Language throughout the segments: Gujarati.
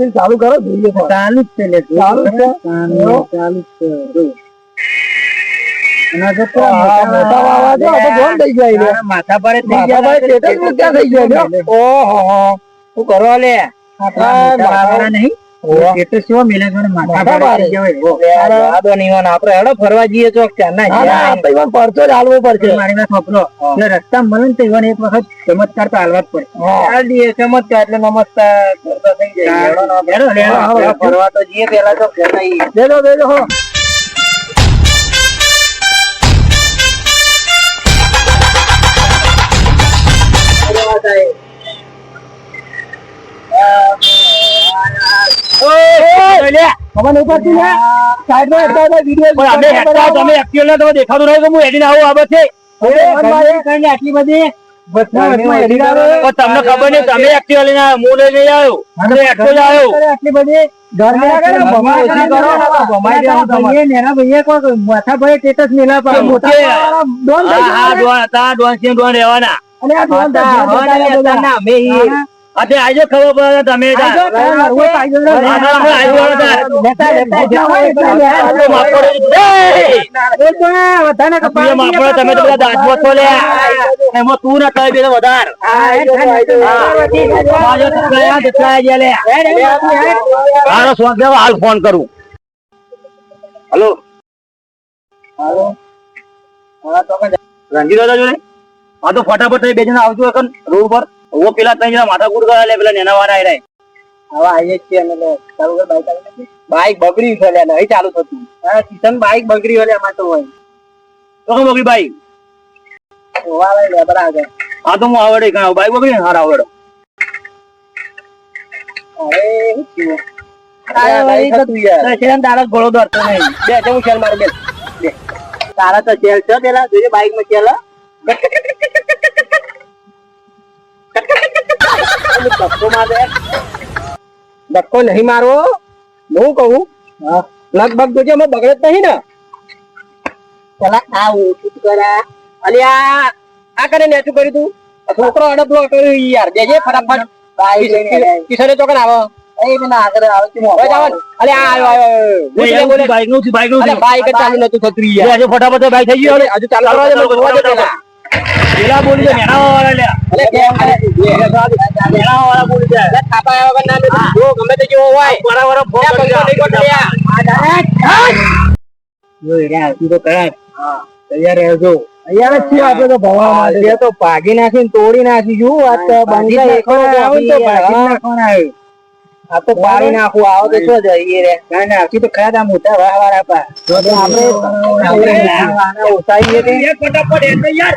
શાંતિથી ચાલુ કરો જોઈએ ચાલુ જ છે ચાલુ છે? ચાલુ છે માથા પર થઈ ગયા? ઓહો હું. કરો લે? નહીં? મિલે માથા ભારે. આદો આપણે હેડો ફરવા જઈએ ચોક ચારના ના, ના, પરચો જ હાલવો પડશે. મારી ના વાપરો એટલે રસ્તા મળે ને તો એક વખત ચમત્કાર તો હાલવા જ પડે. હા. ચમત્કાર એટલે નમસ્કાર કરતા થઈ જાય હેડો હેડો, હેડો, હા, આપણે હા. ફરવા તો જઈએ પેલા તો બેસો હો. ઓય, લે. ખબર પડતી ને સાઈડમાં એટલા બધા વીડિયો પણ અમે હેડતા તમે actual ના તમે દેખાતું નહીં કે હું હેડીને આવું આ બાબતે. આટલી બધી તમને ખબર નહીં તમે actual લઈને હું લઈને આવ્યો. હું એકલો જ આવ્યો. આટલી બધી હતા, ડોન રહેવાના. અને આ ડોન તો હતા, ડોન હવે જતા ને રહ્યા અત્યારના બધા. અમે ઈ. હા. અતે આજો ખબર પડે તમે. આજો, આજો, માપડો તમે તો બધા દાંતમાં છો લે. એમાં તું ના બે તો વધાર. હાલો, શોખ હાલ ફોન કરું. હલો. રણજીત દાદા જોડે? હા તો ફટાફટ બે જણા આવજો રોડ પર હું પેલા તઈ જણા માથા કૂટ લે પેલા નેના વાળા આઈ હવે આવીએ છીએ અમે. ચાલુ કર, બાઈક ચાલુ કર. બાઈક બગડી છે લે નહીં ચાલુ થતું. હા, કિશન બાઈક બગડી હોય એમાં તો હોય. તો કેમ બગડી બાઈક? જોવા લઈ લે, બરાબર. હા તો હું આવડે ઘણા બાઈક બગડી હાર આવડે. તારા હું તો ચેલ છે પેલા જોઈએ બાઈકમાં શેલ હા? પેલું ધક્કો મારે ધક્કો નહીં મારવો. હું કહું લગભગ જોજે અમે બગડે જ નહીં ને. પેલા આ ઓછું કરા. અલ્યા આ કરે નેચું કર્યું તું? છોકરો અડપલો કર્યું યાર. જેજે ફટાફટ. કિશોરે ચોકન આવો. આ બાઈકનું બાઈકનું બાઈક ચાલુ નતું થતું ફટાફટ બાઈક થઈ ગયો પેલા બોલી છે મેણા વાળા લે. અલે કેમ કરે. મેણા વાળા બોલી છે અલે આવ્યા ના જો ગમે તે જેવો હોય બરાબર ફોન કરી બંકો નહીં કરતો યાર. જો એને આવતી તો કરાય. તૈયાર રહેજો. તૈયાર જ છીએ આપણે તો ભણવા માટે. તો ભાગી નાખીને તોડી નાખી. જો આ તો બાંધી તો ભાગી નાખવાના. આ તો પાડી નાખું. આવો તો શું જઈએ રે. ના ના તો ખરા તા મોટા વાહ વાળા પા. તો આપણે આપણે ઉતારીએ ફટાફટ એટલે યાર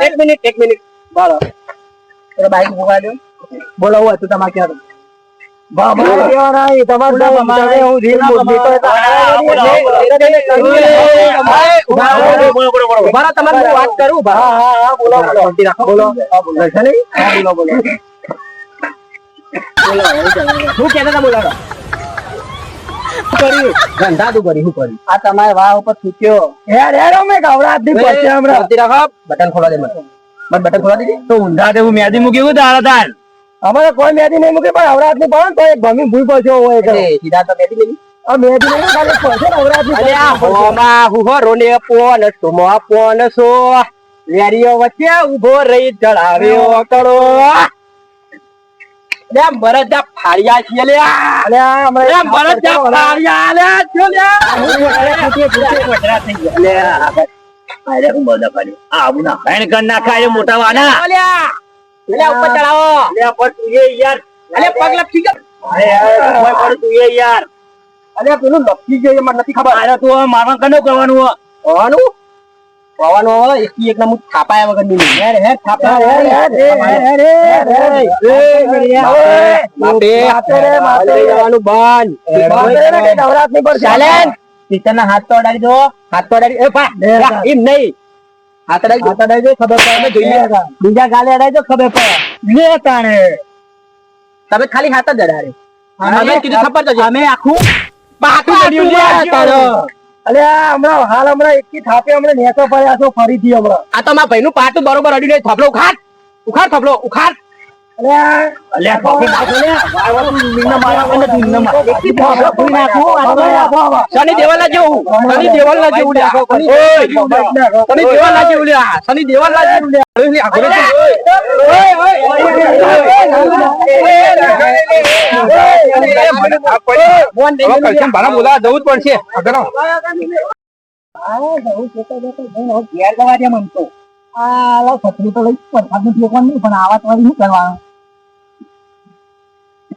એક મિનિટ, એક મિનિટ બોલો હું હતું તમારે ક્યાં હું કરું બોલાડો? કર્યું? ધંધા તું શું કર્યું? આ તમારે વાહ ઉપર થૂક્યો. હેર, અમે પછી હમણાં. રાખો. બટન ખોલા દે મને. બટન ખોલા દીધી? તો ઊંધા દેવું મેદી મૂકી એવું તારા તાર અમારે કોઈ મેદી નહીં મૂકી પણ અવરાતની પણ તો એક ગમી ભૂઈ પડશે હોય કે. સીધા તો મેદી લેવી. આ મેદી નહીં ખાલી પડશે ને અવરાતની અલે આ પડશે. હુહો રોને પોન સુમો પોન સો વેરીઓ વચ્ચે ઊભો રહી ચડાવ્યો કડો લે મરજા ફાળિયા છીએ લે અલે આ હમણાં લે એક મરજા ફાળિયા લે છો લે લે અરે હું બધા કરી આવું ના. ખાઈને કર નાખાય રે મોટા વાના. અલ્યા ઉપર ચડાવો લે પણ તું એ યાર અલે પગ લપસી ગયો અરે યાર પણ તું એ યાર અલે પેલું લપસી ગયો મને નથી ખબર અરે તું મારવા કનો કરવાનું? હોવાનું એક થાપાયા વગરની થાપા. માપે રે, માપે. જવાનું બંધ. રે, પર ચાલે હાથ તો અડાડી દો હાથ તો અડાડી એ પા એમ નહીં હાથ અડાડી દો. હાથ અડાડી દો, ખબર પડે જોઈએ બીજા ગાલે અડાડી દો ખબર પડે. લે તાણે. તમે ખાલી હાથ જ અડાડે. અમે અમે કીધું ખબર તો અમે આખું પાટું પડ્યું લે તારો. અલે હમણાં હાલ હમણાં એકી થાપે હમણાં નેચો પડ્યા છો ફરીથી હમણાં. આ તો મારા ભાઈનું પાટું બરોબર અડી રહ્યું થોપલો ઉખાડ. ઉખાડ થોપલો ઉખાડ. ભાડા બોલા જવું જ પડશે ઘેર જવા છત્રી તો લઈ પણ આવા તમારી શું કરવાનું? હાઈશ, અરે ઓટલો છે, હારું છે ને કે મારો ટોચો આજ તો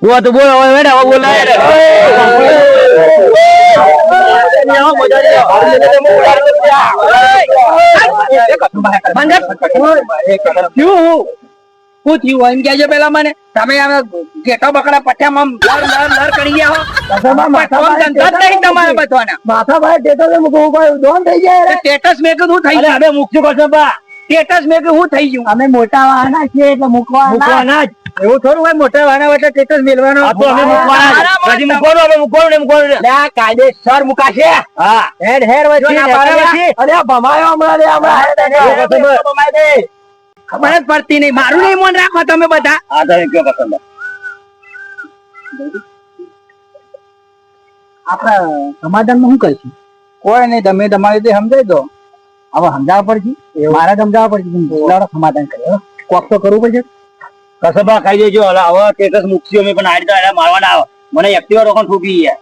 જબરદસ્ત. બોલ તો બોલ હવે વેડા હવે બોલાય બધાના માથા ભાઈ જાય રે. સ્ટેટસ મેં કીધું થઈ હવે મૂકશું કરશો બા સ્ટેટસ મેં કીધું થઈ ગયું. અમે મોટા વાહના છે એટલે મૂકવાના. જ. એવું થોડું હોય મોટા વાના એટલે સ્ટેટસ મેળવાનો. આ તો અમે મૂકવાના પછી મૂકવાનું અમે મૂકવાનું ને મૂકવાનું લે આ કાયદેસર મુકાશે. હા. હેડ હેડ જો વચ્ચે ના ને પાડે અરે. ભમાયો હમણાં રે હમણાં ભમાઈ દે. ખબર જ પડતી નહીં. મારું નહીં મન રાખો તમે બધા. આપણા સમાધાનમાં શું કરીશું કોઈ નહીં તમે તમારી રીતે સમજાઈ દો. હવે સમજાવવા પડશે? મારે સમજાવવા પડશે? સમાધાન કરે કોક તો કરવું પડશે. કસબા ખાઈ દેજો હવે હવે સ્ટેટસ મૂકશું અમે પણ આ રીતે મારવા ના આવે. મને એક્ટિવા રોકણ ઠોકી ગયા.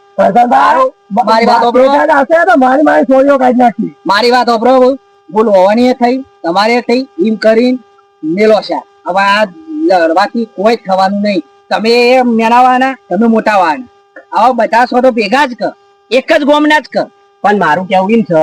મારી વાત સાંભળો. બેટા હશે તો મારી મારી છોડીઓ કાઢી નાખી. મારી વાત સાંભળો ભૂલ હોવાની થઈ તમારે થઈ. એમ કરીને મેલો છે. હવે આ લડવાથી કોઈ થવાનું નહીં. તમે એ મેનાવાના તમે મોટાવાના. આવા બધા છો તો ભેગા જ કર. એક જ ગોમના જ કર. પણ મારું કેવું એમ છે?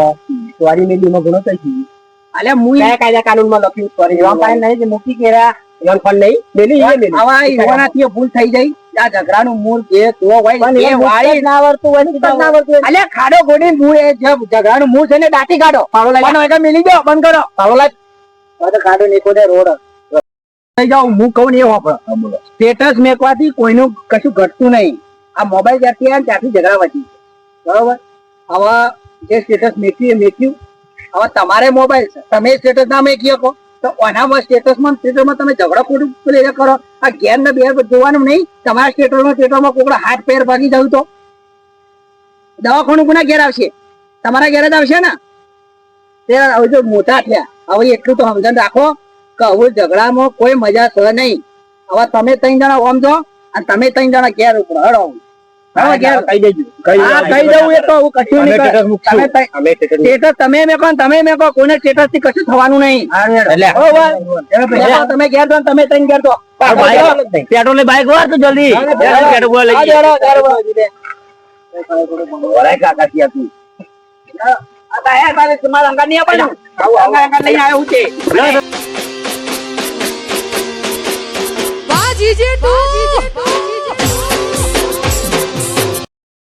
ચોરી મેલીમાં ગુનો થઈ ગયો. અલ્યા મુઈ કયા કાયદા કાનૂનમાં લખ્યું ચોરી એવા કાંઈ નહીં જે મુકી કેરા એવા ફળ નહીં. બેલી એ મેલી આવા યુવાનાથી ભૂલ થઈ જાય આ ઝઘડાનું મૂળ જે તો હોય એ વાળી ના આવડતું હોય ના આવડતું અલે ખાડો ગોડી મૂળ એ જે ઝઘડાનું મૂળ છે ને દાટી કાઢો. પાડો લાઈ મિલી દો બંધ કરો. પાડો લાઈ તો કાઢો નીકો દે રોડ. થઈ જાવ હું કહું ને એ વાપરો સ્ટેટસ મેકવાથી કોઈનું કશું ઘટતું નહીં. આ મોબાઈલ જ્યાંથી આવ્યા ત્યાંથી ઝઘડા વધી બરોબર? હવે જે સ્ટેટસ મેક્યું એ મેક્યું. હવે તમારે મોબાઈલ છે, તમે સ્ટેટસ ના મેકી શકો. તો ઓનામાં સ્ટેટસમાં સ્ટેટસમાં તમે ઝઘડો ખોટું પેલું કરો. આ ગેર ને બેર જોવાનું નહીં, તમારા સ્ટેટસમાં સ્ટેટસમાં કોકડા હાથ પેર ભાગી જાવ તો. દવાખાનું કોના ઘેર આવશે? તમારા ઘેર જ આવશે ને? તે હવે જો મોટા થયા, હવે એટલું તો સમજણ રાખો કે હવે ઝઘડામાં કોઈ મજા છે નહીં. હવે તમે ત્રણ જણા ઓમ છો, અને તમે ત્રણ જણા ઘેર ઉપર હળો હવે કહી દેજો હા કહી દઉં એ તો હું કશું નહીં સ્ટેટસ તમે મેકો તમે મેકો કોઈને સ્ટેટસથી કશું થવાનું નહીં. એટલે તમે ઘેર છો તમે ત્રણ ઘેર છો પેટ્રોલની બાઈક વાર તો જલ્દી. પેટ્રોલ લઈ હા, કાકા તું. આ તો હે, તારે તમારા અંગાત નહીં આપવાનું. અંગાત અંગાત આવ્યો છે.